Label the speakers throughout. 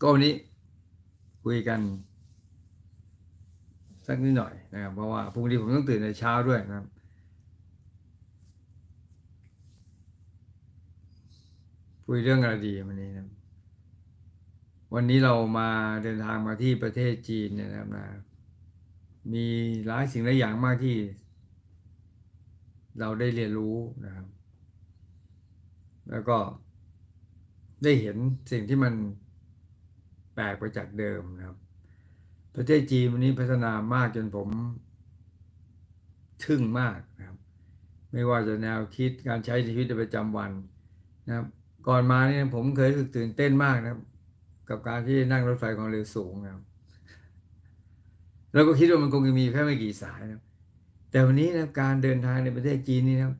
Speaker 1: ก็วันนี้คุยกันสักนิดหน่อยนะครับ เพราะว่าพรุ่งนี้ผมต้องตื่นในเช้าด้วยนะครับ คุยเรื่องอะไรดีวันนี้นะวันนี้เรามาเดินทางมาที่ประเทศจีนเนี่ยนะครับนะมีหลายสิ่งหลายอย่างมากที่ เราได้เรียนรู้นะครับ แล้วก็ได้เห็นสิ่งที่มัน แปลกไปจากเดิมนะครับ ประเทศจีนวันนี้พัฒนามากจนผมทึ่งมากนะครับ ไม่ว่าจะแนวคิดการใช้ชีวิตประจำวันนะครับ ก่อนมาเนี่ยผมเคยรู้สึกตื่นเต้นมากนะครับ กับการที่นั่งรถไฟความเร็วสูงนะครับแล้วก็คิดว่ามันคงจะมีแค่ไม่กี่สายนะครับแต่วันนี้นะการเดินทางในประเทศจีนนี่นะครับ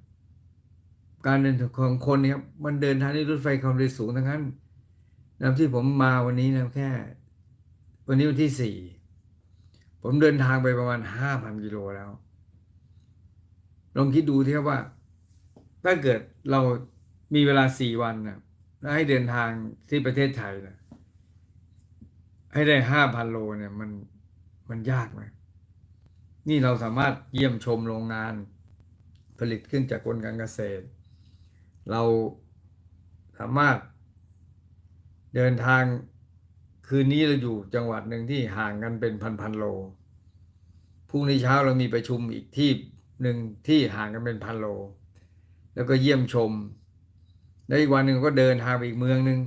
Speaker 1: การเดินทางของคนเนี่ยครับมันเดินทางด้วยรถไฟความเร็วสูงทั้งนั้น นะที่ผมมาวันนี้นะแค่ วันนี้วันที่สี่ผมเดินทางไปประมาณห้าพันกิโลแล้ว ลองคิดดูที่ครับว่า ถ้าเกิดเรามีเวลาสี่วันนะแล้วให้เดินทางที่ประเทศไทยนะให้ได้ห้าพันโลเนี่ย มันมันยากไหมนี่เราสามารถเยี่ยมชมโรงงาน ผลิตเครื่องจักรกลการเกษตร เราสามารถ เดินทางคืนนี้เราอยู่จังหวัดหนึ่งที่ห่างกันเป็นพันพันๆโลพรุ่งนี้เช้าเรามีประชุมอีกที่หนึ่งที่ห่างกันเป็นพันโล แล้วก็เยี่ยมชม แล้วอีกวันหนึ่งก็เดินทางไปอีกเมืองหนึ่ง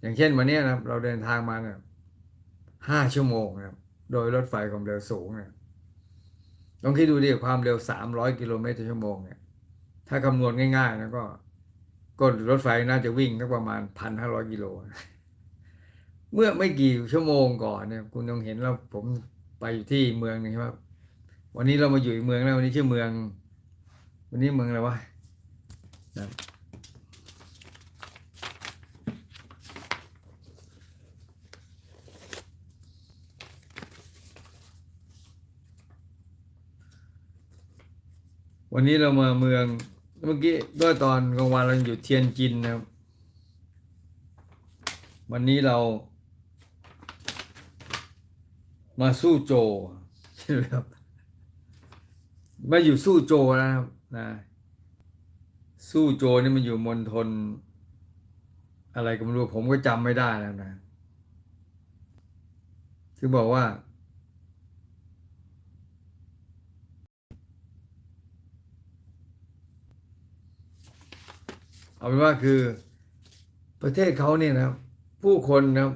Speaker 1: อย่างเช่นวันนี้นะเราเดินทางมาเนี่ยห้าชั่วโมงนะครับโดยรถไฟความเร็วสูงเนี่ยลองคิดดูดิความเร็วสามร้อยกิโลเมตรต่อชั่วโมงเนี่ยถ้าคำนวณง่ายๆนะก็ ก็รถไฟน่าจะวิ่งสักประมาณพันห้าร้อยกิโล เมื่อไม่กี่ชั่วโมงก่อนเนี่ย คุณต้องเห็นแล้วผมไปอยู่ที่เมืองหนึงใช่ไหมวันนี้เรามาอยู่อีกเมืองแล้ววันนี้ชื่อเมือง วันนี้เมืองอะไรวะนะวันนี้เรามาเมือง เมื่อกี้ก็ตอนกลางวันเราอยู่เทียนจินนะครับ วันนี้เรา มาสู้โจใช่ไหมครับมาอยู่สู้โจแล้วนะครับนะสู้โจนี่มันอยู่มณฑลอะไรก็ไม่รู้ผมก็จำไม่ได้แล้วนะ คือบอกว่า เอาเป็นว่าคือประเทศเขาเนี่ยนะครับผู้คนนะ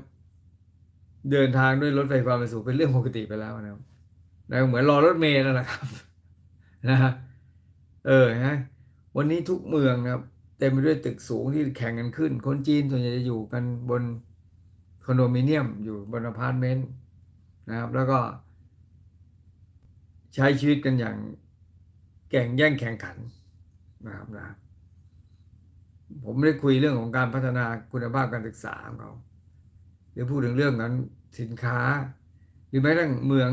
Speaker 1: เดินทางด้วยรถไฟความเร็วสูงเป็นเรื่องปกติไปแล้วนะครับนะเหมือนรอรถเมล์นั่นแหละครับนะฮะเออนะวันนี้ทุกเมืองนะครับเต็มไปด้วยตึกสูงที่แข่งกันขึ้น คนจีนส่วนใหญ่จะอยู่กันบนคอนโดมิเนียมอยู่บนอพาร์ตเมนต์นะครับ แล้วก็ ใช้ชีวิตกันอย่างแข่งแย่งแข่งขันนะครับนะผม ไม่ได้คุยเรื่องของการพัฒนาคุณภาพการศึกษาของเขาหรือพูดถึงเรื่องนั้นสินค้า หรือแม้กระทั่งเมือง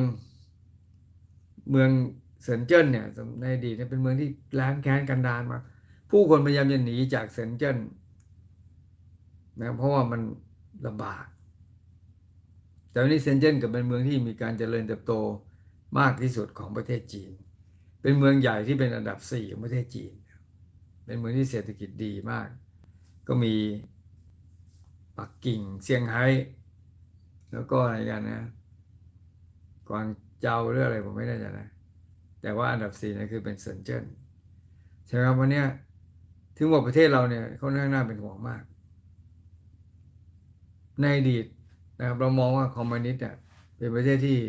Speaker 1: เมืองเซินเจิ้นเนี่ยในอดีตเป็นเมืองที่แล้างแค้นกันดารมากผู้คนพยายามจะหนีจากเซินเจิ้นนะเพราะว่ามันลำบาก แต่วันนี้เซินเจิ้นกับเป็นเมืองที่มีการเจริญเติบโตมากที่สุดของประเทศจีน เป็นเมืองใหญ่ที่เป็นอันดับสี่ของประเทศจีน เป็นเมืองที่เศรษฐกิจดีมาก ก็มีปักกิ่งเซี่ยงไฮ้แล้วก็อะไรกันนะกวางเจาหรืออะไรผมไม่แน่ใจนะ แต่ว่าอันดับสี่นะคือเป็นเซินเจิ้นใช่ไหมครับวันนี้ถึงบอกประเทศเราเนี่ยค่อนข้างน่าเป็นห่วงมาก ในอดีตนะครับเรามองว่าคอมมิวนิสต์เนี่ยเป็นประเทศที่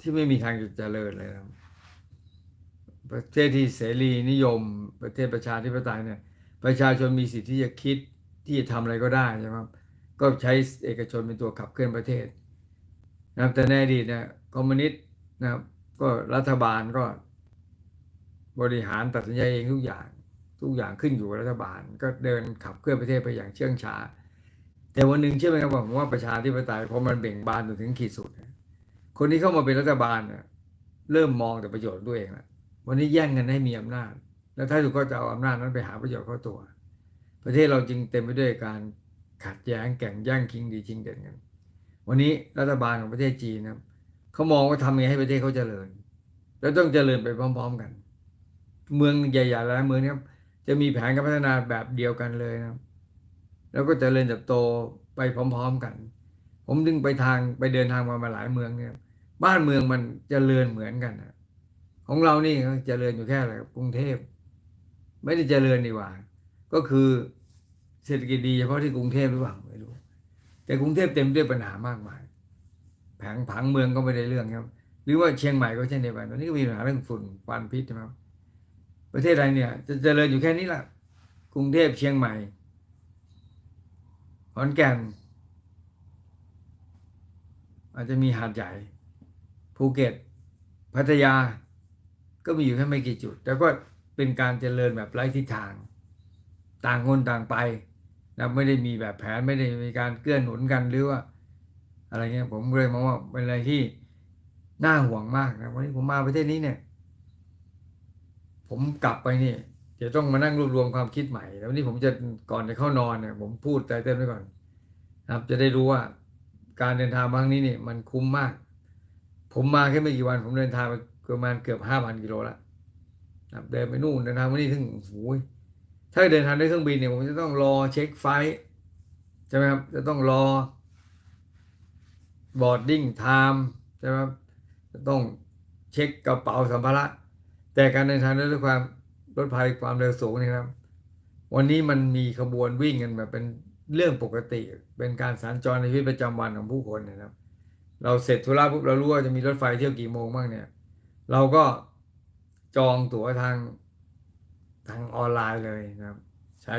Speaker 1: ที่ไม่มีทางจะเจริญเลยนะครับ ประเทศที่เสรีนิยม ประเทศประชาธิปไตยเนี่ยประชาชนมีสิทธิ์ที่จะคิดที่จะทำอะไรก็ได้ใช่ไหมครับก็ใช้เอกชนเป็นตัวขับเคลื่อนประเทศนะครับแต่ในอดีตเนี่ยคอมมิวนิสต์นะครับก็รัฐบาลก็บริหารตัดสินใจเองทุกอย่างทุกอย่างขึ้นอยู่กับรัฐบาล ก็เดินขับเคลื่อนประเทศไปอย่างเชื่องช้า แต่วันหนึ่งเชื่อไหมครับผมว่าประชาธิปไตยพอมันเบ่งบานจนถึงขีดสุด คนที่เข้ามาเป็นรัฐบาลเนี่ยเริ่มมองแต่ประโยชน์ตัวยเองแล้ว วันนี้แย่งกันให้มีอำนาจ แล้วถ้าสุดก็จะเอาอำนาจนั้นไปหาประโยชน์เข้าตัว ประเทศเราจึงเต็มไปด้วยการขัดแย้งแข่งแย่งชิงดีชิงเด่นกัน วันนี้รัฐบาลของประเทศจีนนะครับเขามองว่าทำยังไงให้ประเทศเขาเจริญ แล้วต้องเจริญไปพร้อม ๆกัน เมืองใหญ่ๆหลายเมืองนะครับจะมีแผนการพัฒนาแบบเดียวกันเลยนะแล้วก็เจริญเติบโตไปพร้อม ๆกัน ผมดึงไปทางไปเดินทางมามาหลายเมืองเนี่ย บ้านเมืองมันเจริญเหมือนกันนะ ของเรานี่เจริญอยู่แค่อะไรกรุงเทพ ไม่ได้เจริญดีกว่า ก็คือเศรษฐกิจดีเฉพาะที่กรุงเทพหรือเปล่าไม่รู้แต่กรุงเทพเต็มด้วยปัญหามากมาย แผงผังเมืองก็ไม่ได้เรื่องครับ หรือว่าเชียงใหม่ก็เช่นเดียวกันตอนนี้ก็มีปัญหาเรื่องฝุ่นควันพิษใช่ไหมประเทศไทยเนี่ย จะเจริญอยู่แค่นี้แหละกรุงเทพเชียงใหม่ขอนแก่น อาจจะมีหาดใหญ่ภูเก็ต พัทยา ก็มีอยู่แค่ไม่กี่จุด แต่ก็เป็นการเจริญแบบไร้ทิศทาง ต่างคนต่างไปนะไม่ได้มีแบบแผนไม่ได้มีการเกื้อหนุนกันหรือว่า อะไรเงี้ยผมเลยมองว่าเป็นอะไรที่น่าห่วงมากนะวันนี้ผมมาประเทศนี้เนี่ย ผมกลับไปนี่จะต้องมานั่งรวบรวมความคิดใหม่แล้ววันนี้ผมจะก่อนจะเข้านอนเนี่ยผมพูดใจเต้นไว้ก่อนนะครับจะได้รู้ว่าการเดินทางครั้งนี้เนี่ยมันคุ้มมาก ผมมาแค่ไม่กี่วัน ผมเดินทางไป ประมาณเกือบห้าพันกิโลแล้วนะเดินไปนู่นเดินทางไปนี่ถึงโอ้โหถ้าเดินทางด้วยเครื่องบินเนี่ยผมจะต้องรอเช็คไฟใช่ไหมครับจะต้องรอบอร์ดดิ้งไทม์ใช่ไหมครับจะต้องเช็คกระเป๋าสัมภาระแต่การเดินทางด้วยความรถไฟความเร็วสูงนี่ครับ วันนี้มันมีขบวนวิ่งกันแบบเป็นเรื่องปกติ เป็นการสัญจรในชีวิตประจำวันของผู้คนนะครับ เราเสร็จธุระปุ๊บเรารู้ว่าจะมีรถไฟเที่ยวกี่โมงบ้างเนี่ย เราก็จองตั๋วทางทางออนไลน์เลยนะครับ ใช้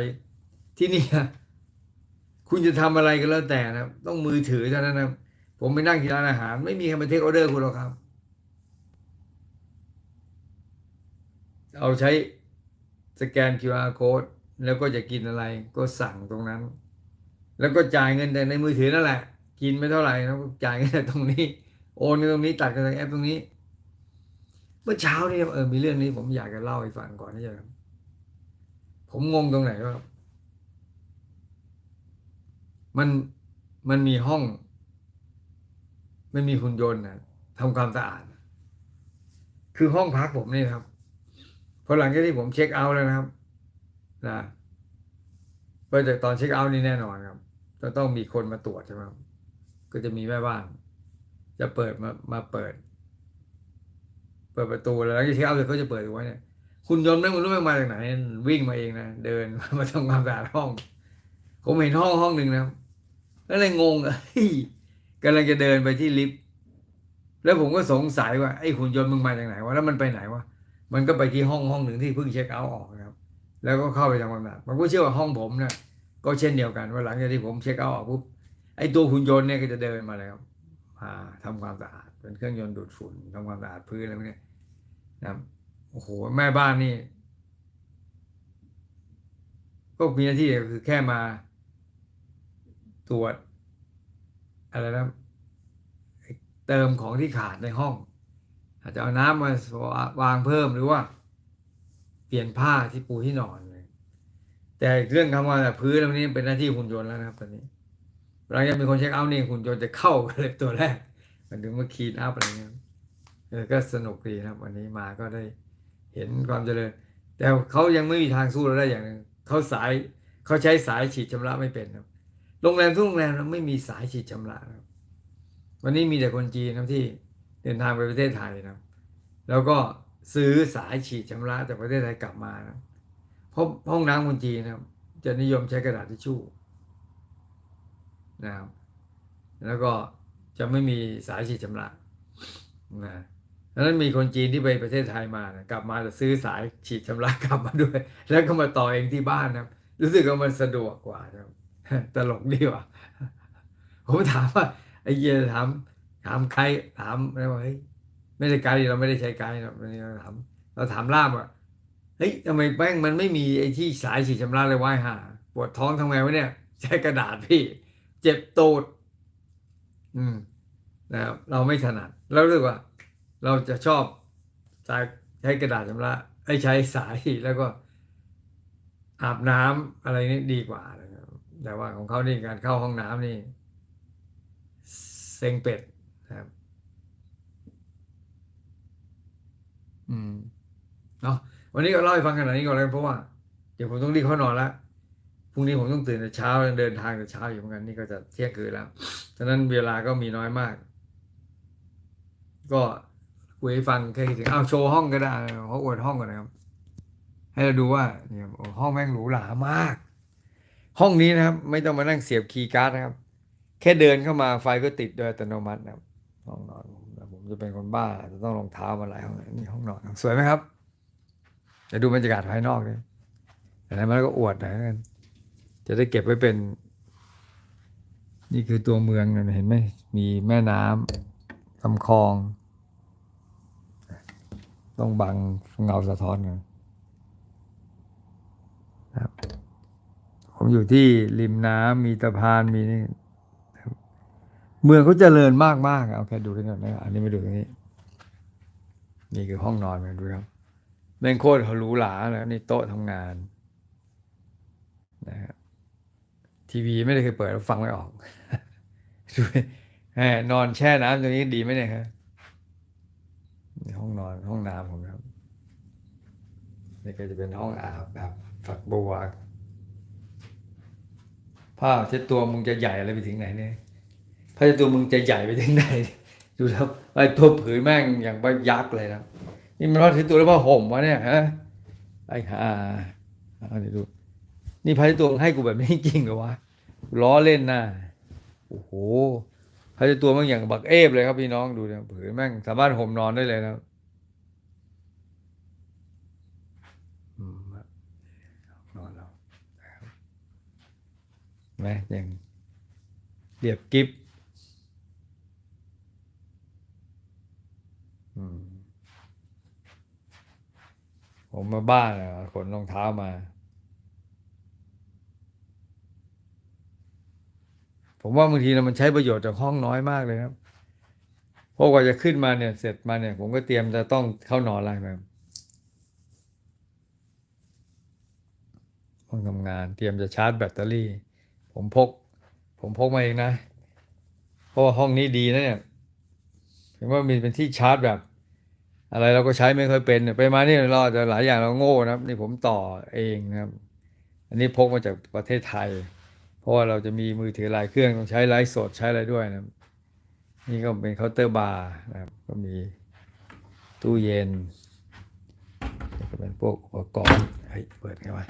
Speaker 1: ที่นี่คุณจะทำอะไรก็แล้วแต่นะครับ ต้องมือถือเท่านั้นนะผมไปนั่งที่ร้านอาหาร ไม่มีใครมาเทคออเดอร์คุณหรอกครับ เอาใช้สแกน QR code แล้วก็จะกินอะไรก็สั่งตรงนั้น แล้วก็จ่ายเงินแต่ในมือถือนั่นแหละ กินไม่เท่าไหร่แล้วก็จ่ายเงินแต่ตรงนี้ โอนเงินตรงนี้ตัดกันทางแอปตรงนี้ เมื่อเช้านี่เออมีเรื่องนี้ผมอยากจะเล่าให้ฟังก่อนที่จะผมงงตรงไหนว่ามันมันมีห้อง มันมีหุ่นยนต์นะทำความสะอาด คือห้องพักผมนี่ครับพอหลังจากที่ผมเช็คเอาท์แล้วนะครับนะเพราะจากตอนเช็คเอาท์นี่แน่นอนครับจะต้องมีคนมาตรวจใช่ไหมครับก็จะมีแม่บ้าน จะเปิดมามาเปิด เปิดประตูแล้วหลังจากเช็คเอาท์เสร็จเขาจะเปิดไว้เนี่ยคุณยนต์ไม่รู้ไม่มาจากไหน วิ่งมาเองนะเดินมาทำความสะอาดห้อง ผมเห็นห้องห้องหนึ่งนะแล้วเลยงงเอ้ยกำลังจะเดินไปที่ลิฟต์แล้วผมก็สงสัยว่าไอ้หุ่นยนต์มึงมาจากไหนวะแล้วมันไปไหนวะมันก็ไปที่ห้องห้องหนึ่งที่เพิ่งเช็คเอาท์ออกนะครับ แล้วก็เข้าไปทำความสะอาดมันก็เชื่อว่าห้องผมนี่ยก็เช่นเดียวกันว่าหลังจากที่ผมเช็คเอาท์ออกปุ๊บไอ้ตัวหุ่นยนต์เนี่ยก็จะเดินมาแล้วมาทำความสะอาด เป็นเครื่องยนต์ดูดฝุ่นทำความสะอาดพื้นอะไรพวกนี้นะครับโอ้โหแม่บ้านนี่ ก็มีหน้าที่คือแค่มาตรวจอะไรนะเติมของที่ขาดในห้อง อาจจะเอาน้ำมาวางเพิ่มหรือว่า เปลี่ยนผ้าที่ปูที่นอนเลยแต่เรื่องทำงาพื้นตรงนี้เป็นหน้าที่หุ่นยนต์แล้วนะครับตอนนี้หลังจากมีคนเช็คเอาท์นี่หุ่นยนต์จะเข้ากันเลยตัวแรก มันถึงมาคีนอัพอะไรเงี้ยเออก็สนุกดีนะครับ วันนี้มาก็ได้เห็นความเจริญ แต่เขายังไม่มีทางสู้เราได้อย่างหนึ่งเขาสายเขาใช้สายฉีดชำระไม่เป็นครับ โรงแรมทุกโรงแรมไม่มีสายฉีดชำระครับ วันนี้มีแต่คนจีนนะที่เดินทางไปประเทศไทยนะครับแล้วก็ซื้อสายฉีดชำระจากประเทศไทยกลับมานะเพราะห้องน้ำคนจีนนะครับจะนิยมใช้กระดาษทิชชู่นะครับแล้วก็ จะไม่มีสายฉีดชำระนะดังนั้นมีคนจีนที่ไปประเทศไทยมานะกลับมาจะซื้อสายฉีดชำระกลับมาด้วย แล้วก็มาต่อเองที่บ้านนะครับรู้สึกว่ามันสะดวกกว่านะครับตลกดีว่ะผมถามว่าไอ้เหี้ยถามถามใครถามอะไรวะเฮ้ยไม่ได้ไกด์เราไม่ได้ใช้ไกด์เราเราถามเราถามล่ามว่าเฮ้ยทำไมแป้งมันไม่มีไอ้ที่สายฉีดชำระเลยว่ายห่าปวดท้องทำไงวะเนี่ย ใช้กระดาษพี่ เจ็บตูดอืม นะครับเราไม่ถนัดเราเรียกว่าเราจะชอบใช้กระดาษชำระไอ้ใช้สายแล้วก็อาบน้ำอะไรนี่ดีกว่าแต่ว่าของเขานี่การเข้าห้องน้ำนี่เซ็งเป็ดนะครับ อืมเนาะวันนี้ก็เล่าให้ฟังขนาดนี้ก่อนเลยเพราะว่าเดี๋ยวผมต้องรีบเข้านอนแล้วพรุ่งนี้ผมต้องตื่นแต่เช้าเดินทางแต่เช้าอยู่เหมือนกันนี่ก็จะเที่ยงคืนแล้ว ฉะนั้นเวลาก็มีน้อยมาก ก็คุยให้ฟังแค่คิดถึงอ้าวโชว์ห้องก็ได้เขาอวดห้องก่อนนะครับ ให้เราดูว่าเนี่ยห้องแม่งหรูหรามาก ห้องนี้นะครับ ไม่ต้องมานั่งเสียบคีย์การ์ดนะครับ แค่เดินเข้ามาไฟก็ติดโดยอัตโนมัตินะครับห้องนอนผมนะผมจะเป็นคนบ้าจะต้องรองเท้ามาหลายห้องนี่ห้องนอนสวยไหมครับจะดูบรรยากาศภายนอกเลยแต่ในมันก็อวดหน่อยกันจะได้เก็บไว้เป็น นี่คือตัวเมืองนะเห็นไหมมีแม่น้ำลำคลอง ต้องบังเงาสะท้อนกันครับผมอยู่ที่ริมน้ำมีสะพานมีนี่เมืองเขาเจริญมากมากเอาแค่ดูกันก่อนะอันนี้ไมาดูตรงนี้ นี่คือห้องนอนมาดูครับแม่งโคตรหรูหราเลยนี่โต๊ะทำงานนะครับทีวีไม่ได้เคยเปิดแล้วฟังไม่ออกดูแหมนอนแช่น้ำตรงนี้ดีไหมเนี่ยครับ นี่ห้องนอนห้องน้ำผมครับ นี่ก็จะเป็นห้องอาบแบบฝักบัวผ้าเช็ดตัวมึงจะใหญ่อะไรไปถึงไหนเนี่ยผ้าเช็ดตัวมึงจะใหญ่ไปถึงไหนดูครับไอ้ตัวผืนแม่งอย่างว่ายักษ์เลยนะนี่มันผ้าเช็ดตัวหรือผ้าห่มวะเนี่ยฮะไอ้ห่าเอาเดี๋ยวดูนี่ผ้าเช็ดตัวให้กูแบบนี้จริงเหรอวะล้อเล่นนะโอ้โห ผ้าเช็ดตัวมันอย่างบักเอฟเลยครับพี่น้องดูเนะผืนแม่งสามารถห่มนอนได้เลยนะครับนอนเรานะครับเห็นไหมยังเรียบกิฟผมมาบ้านขนรองเท้ามา ผมว่าบางทีนะมันใช้ประโยชน์จากห้องน้อยมากเลยครับเพราะกว่าจะขึ้นมาเนี่ย เสร็จมาเนี่ย ผมก็เตรียมจะต้องเข้านอนอะไรแบบห้องทำงาน เตรียมจะชาร์จแบตเตอรี่ ผมพก ผมพกมาเองนะ เพราะว่าห้องนี้ดีนะเนี่ยเห็นว่ามีเป็นที่ชาร์จแบบ อะไรเราก็ใช้ไม่ค่อยเป็นไปมานี่เราอาจจะหลายอย่างเราโง่นะครับ นี่ผมต่อเองนะครับ อันนี้พกมาจากประเทศไทย เพราะว่าเราจะมีมือถือหลายเครื่องต้องใช้ไลฟ์สดใช้อะไรด้วยนะนี่ก็เป็นเคาน์เตอร์บาร์นะครับก็มีตู้เย็นก็เป็นพวกอุปกรณ์เฮ้ยเปิดไงวะ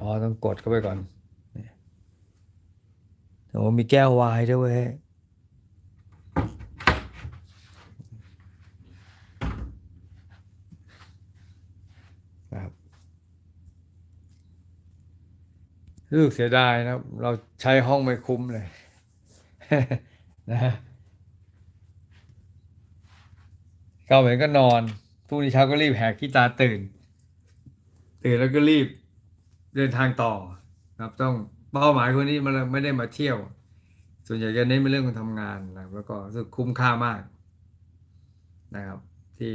Speaker 1: อ๋อ ต้องกดเข้าไปก่อนโอ้มีแก้ววายด้วยเว้ย รู้สึกเสียดายนะเราใช้ห้องไม่คุ้มเลย นะฮะเข้าไปก็นอนพรุ่งนี้เช้าก็รีบแหกขี้ตาตื่น ตื่นแล้วก็รีบเดินทางต่อนะครับ ต้องเป้าหมายคนนี้มันไม่ได้มาเที่ยว ส่วนใหญ่จะเน้นเป็นเรื่องของทำงานนะแล้วก็รู้สึกคุ้มค่ามากนะครับ ที่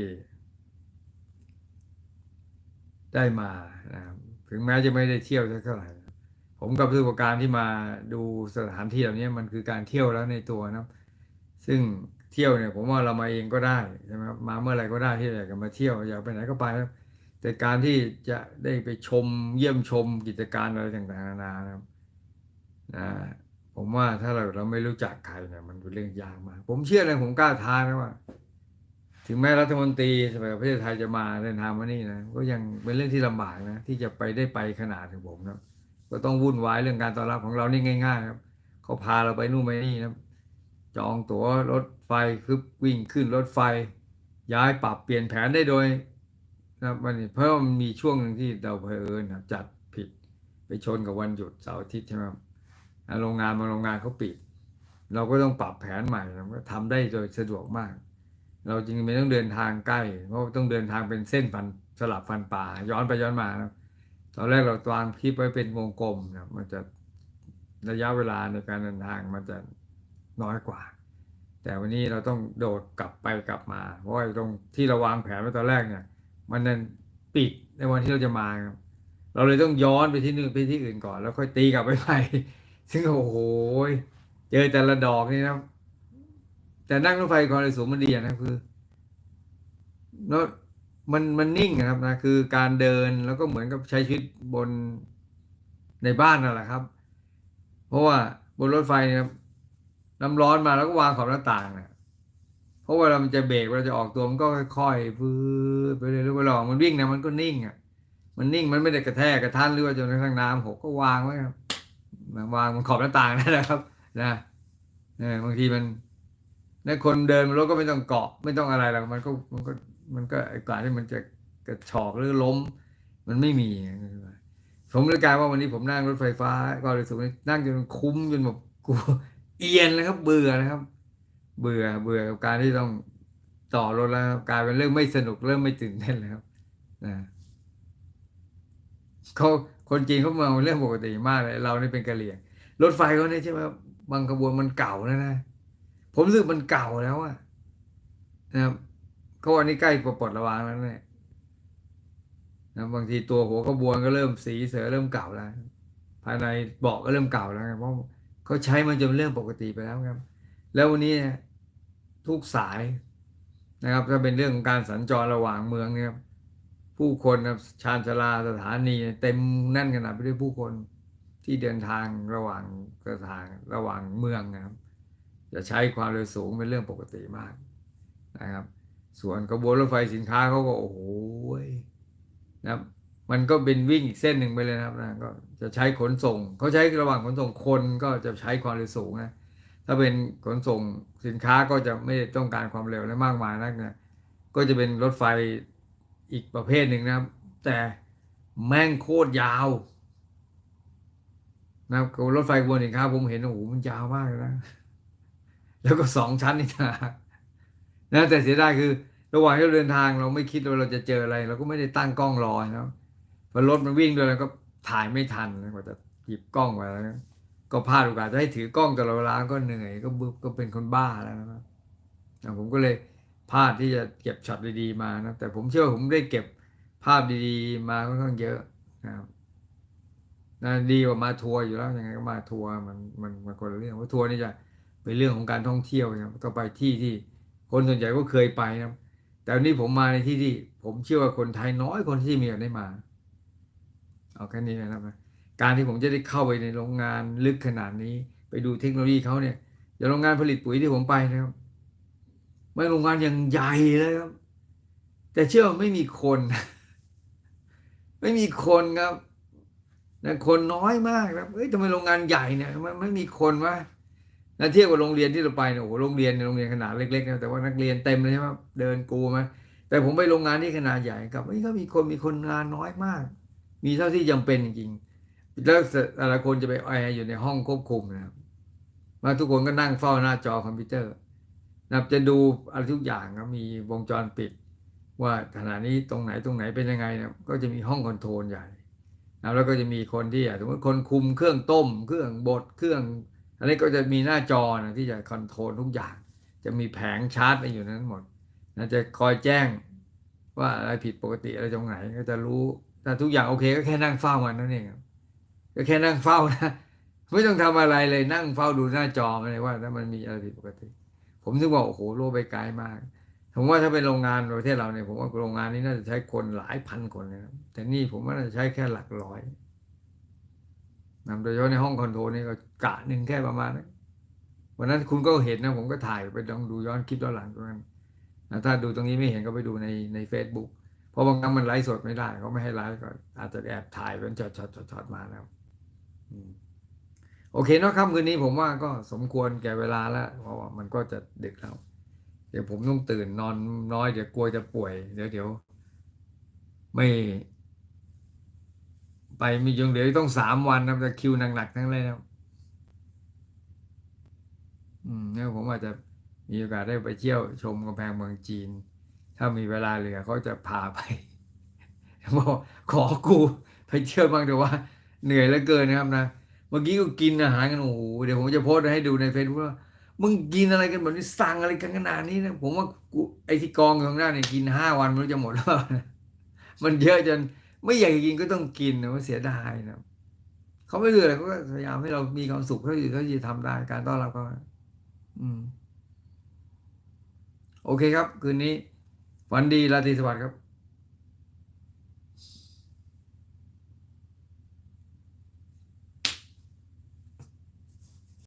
Speaker 1: ได้มานะครับถึงแม้จะไม่ได้เที่ยวเท่าไหร่ ผมกับประสบการณ์ที่มาดูสถานที่เหล่านี้มันคือการเที่ยวแล้วในตัวนะซึ่งเที่ยวเนี่ยผมว่าเรามาเองก็ได้ใช่ไหมครับมาเมื่อไหร่ก็ได้ที่อยากจะมาเที่ยวอยากไปไหนก็ไปครับแต่การที่จะได้ไปชมเยี่ยมชมกิจการอะไรต่างๆนานานะครับนะผมว่าถ้าเราเราไม่รู้จักใครเนี่ยมันเป็นเรื่องยากมากผมเชื่อเลยผมกล้าท้านะว่า ถึงแม้รัฐมนตรีสมัยประเทศไทยจะมาเดินทางมานี่นะก็ยังเป็นเรื่องที่ลำบากนะที่จะไปได้ไปขนาดถึงผมนะ ก็ต้องวุ่นวายเรื่องการต้อนรับของเรานี่ง่าย ๆ ครับเขาพาเราไปนู่นไปนี่นะจองตั๋วรถไฟคือวิ่งขึ้นรถไฟ ย้ายปรับเปลี่ยนแผนได้โดยนะครับวันนี้เพราะมันมีช่วงหนึ่งที่เราเผอิญนครับจัดผิดไปชนกับวันหยุดเสาร์อาทิตย์ใช่ไหมโรงงานบางโรงงานเขาปิด เราก็ต้องปรับแผนใหม่เราก็ทำได้โดยสะดวกมาก เราจริงๆไม่ต้องเดินทางใกล้ เพราะต้องเดินทางเป็นเส้นฟันสลับฟันป่าย้อนไปย้อนมานะครับ ตอนแรกเราวางคลิปไว้เป็นวงกลมนะครับมันจะระยะเวลาในการเดินทางมันจะน้อยกว่า แต่วันนี้เราต้องโดดกลับไปกลับมา เพราะตรงที่เราวางแผนไว้ตอนแรกเนี่ย มันนั้นปิดในวันที่เราจะมาครับเราเลยต้องย้อนไปที่นึงไปที่อื่นก่อน แล้วค่อยตีกลับไปใหม่ซึ่งโอ้โหเจอแต่ละดอกนี่นะแต่นั่งรถไฟความเร็วสูงมันดีนะคือแล้ว มันมันนิ่งอะครับนะคือการเดินแล้วก็เหมือนกับใช้ชีวิตบนในบ้านนั่นแหละครับ เพราะว่าบนรถไฟเนี่ยน้ำร้อนมาแล้วก็วางขอบหน้าต่างนะเพราะว่าเรามันจะเบรกเราจะออกตัวมันก็ค่อยๆพื้นไปเรื่อยๆเวลามันวิ่งเนี่ยมันก็นิ่งอะ มันนิ่งมันไม่ได้กระแทกกระทันหรือว่าจนกระทั่งน้ำหกก็วางไว้ครับวางมันขอบหน้าต่างนั่นแหละครับ นะเออบางทีมันแล้วคนเดินรถก็ไม่ต้องเกาะไม่ต้องอะไรหรอกมันก็มันก็ มันก็ไอ้การที่มันจะกระชอกหรือล้ม มันไม่มี ผมเลยกลายว่าวันนี้ผมนั่งรถไฟฟ้า ก็เลยสุขนั่งจนคุ้มจนแบบกูเอียนเลยครับ เบื่อนะครับ เบื่อเบื่อกับการที่ต้องต่อรถแล้วกลายเป็นเรื่องไม่สนุกเริ่มไม่ตื่นเต้นแล้วนะเขาคนจีนเขามองเป็นเรื่องปกติมากเลย เรานี่เป็นกะเหรี่ยงรถไฟเขาเนี่ยใช่ไหมบบางขบวนมันเก่าแล้วนะ ผมรู้สึกมันเก่าแล้วอะนะครับ เขาวันนี้ใกล้ปลดระวางแล้วเนี่ยนะบางทีตัวหัวขบวนก็เริ่มสีเสือเริ่มเก่าแล้ว ภายในเบาะก็เริ่มเก่าแล้วครับเพราะเขาใช้มันจนเป็นเรื่องปกติไปแล้วครับ แล้ววันนี้ทุกสายนะครับ ถ้าเป็นเรื่องของการสัญจรระหว่างเมืองเนี่ยครับผู้คนนะครับชานชาลาสถานีเต็มแน่นขนาดไปด้วยผู้คนที่เดินทางระหว่างสถานระหว่างเมืองนะครับ จะใช้ความเร็วสูงเป็นเรื่องปกติมากนะครับ ส่วนกระบวนรถไฟสินค้าเขาก็โอ้โหนะครับมันก็เป็นวิ่งอีกเส้นหนึ่งไปเลยนะครับนะก็จะใช้ขนส่งเขาใช้ระหว่างขนส่งคนก็จะใช้ความเร็วสูงนะถ้าเป็นขนส่งสินค้าก็จะไม่ได้ต้องการความเร็วและมากมายนักนี่ยก็จะเป็นรถไฟอีกประเภทหนึ่งนะครับ แต่แม่งโคตรยาวนะครับรถไฟวนสินค้าผมเห็นโอ้โหมันยาวมากเลยนะ แล้วก็สองชั้นนี่นะนะแต่เสียดายคือ ระหว่างที่เราเดินทางเราไม่คิดว่าเราจะเจออะไร เราก็ไม่ได้ตั้งกล้องรอนะพอรถมันวิ่งด้วยแล้วก็ถ่ายไม่ทันกว่าจะหยิบกล้องไว้แล้วก็พลาดโอกาสจะให้ถือกล้องตลอดเวลาก็เหนื่อยก็บึบก็เป็นคนบ้าแล้วนะนะผมก็เลยพลาดที่จะเก็บช็อตดีๆมานะแต่ผมเชื่อผมได้เก็บภาพดีๆ มาค่อนข้างเยอะนะครับนะดีกว่ามาทัวร์อยู่แล้วยังไงก็มาทัวร์มันมันมันคนละเรื่องเพราทัวร์นี่จะเป็นเรื่องของการท่องเที่ยวนะก็ไปที่ที่คนส่วนใหญ่ก็เคยไปนะ แต่วันนี้ผมมาในที่ที่ ผมเชื่อว่าคนไทยน้อยคนที่มีโอกาสได้มา เอาแค่นี้นะครับ การที่ผมจะได้เข้าไปในโรงงานลึกขนาดนี้ ไปดูเทคโนโลยีเขาเนี่ยอย่างโรงงานผลิตปุ๋ยที่ผมไปนะครับไม่โรงงานอย่างใหญ่เลยครับ แต่เชื่อว่าไม่มีคน ไม่มีคนครับนะคนน้อยมากครับเอ้ยทำไมโรงงานใหญ่เนี่ยมันไม่มีคนวะ นะเทียบกับโรงเรียนที่เราไปเนี่ยโอ้โหโรงเรียนโรงเรียนขนาดเล็กๆนะแต่ว่านักเรียนเต็มเลยใช่ไหมเดินกูมาแต่ผมไปโรงงานที่ขนาดใหญ่ครับเอ้ยก็มีคนมีคนงานน้อยมาก มีเท่าที่จำเป็นจริงแล้วแต่ละคนจะไปแอร์อยู่ในห้องควบคุมนะครับมาทุกคนก็นั่งเฝ้าหน้าจอคอมพิวเตอร์นับจะดูอะไรทุกอย่างครับมีวงจรปิด ว่าขณะนี้ตรงไหนตรงไหนเป็นยังไงเนี่ยก็จะมีห้องคอนโทรลใหญ่นะแล้วก็จะมีคนที่สมมติคนคุมเครื่องต้ม เครื่องบดเครื่อง อันนี้ก็จะมีหน้าจอนะที่จะคอนโทรลทุกอย่าง จะมีแผงชาร์จอะไรอยู่นั้นหมดนะจะคอยแจ้งว่าอะไรผิดปกติอะไรตรงไหนก็จะรู้ถ้าทุกอย่างโอเคก็แค่นั่งเฝ้ามันนั่นเองก็แค่นั่งเฝ้านะไม่ต้องทำอะไรเลยนั่งเฝ้าดูหน้าจอมันเลยว่าถ้ามันมีอะไรผิดปกติ ผมถึงบอกโอ้โหโลกไปไกลมากผมว่าถ้าเป็นโรงงานประเทศเราเนี่ยผมว่าโรงงานนี้น่าจะใช้คนหลายพันคนเลยนะแต่นี่ผมว่าน่าจะใช้แค่หลักร้อย นะโดยเฉพาะในห้องคอนโทรลนี่ก็กะหนึ่งแค่ประมาณนั้วันนั้นคุณก็เห็นนะผมก็ถ่ายไปลองดูย้อนคลิปย้อนหลังตรงนั้นนะถ้าดูตรงนี้ไม่เห็นก็ไปดูในใน Facebook เพราะบางครั้งมันไลฟ์สดไม่ได้เขาไม่ให้ไลฟ์ก็อาจจะแอบถ่ายเป็นช็อตช็อตช็อตมาแล้วโอเคเนาะค่ำคืนนี้ผมว่าก็สมควรแก่เวลาแล้ว เพราะว่ามันก็จะดึกแล้ว เดี๋ยวผมต้องตื่นนอนน้อยเดี๋ยวกลัวจะป่วย เดี๋ยวเดี๋ยวไม่ ไปมียังเดี๋ยต้องสามวันนะจะคิวหนักๆทั้งเลยนะอืมเนี่ยผมอาจจะมีโอกาสได้ไปเที่ยวชมกำแพงเมืองจีน ถ้ามีเวลาเหลือเขาจะพาไปบอกขอกูไปเที่ยวบ้างแต่ว่าเหนื่อยเหลือเกินนะครับนะเมื่อกี้ก็กินอาหารกันโอ้โหเดี๋ยวผมจะโพสต์ให้ดูในเฟซบุ๊กว่ามึงกินอะไรกันแบบนี้สั่งอะไรกันขนาดนี้นะผมว่ากูไอ้ที่กองอยู่ข้างหน้าเนี่ยกินห้าวันม่รู้จะหมดหรือเปล่านะมันเยอะจน ไม่อยากจะกินก็ต้องกินนะว่าเสียดายนะเขาไม่เลือกอะไรเขาก็พยายามให้เรามีความสุขเท่าที่เขาจะทำได้การต้อนรับเขาอืม โอเคครับ คืนนี้ วันดีราตรีสวัสดิ์ครับ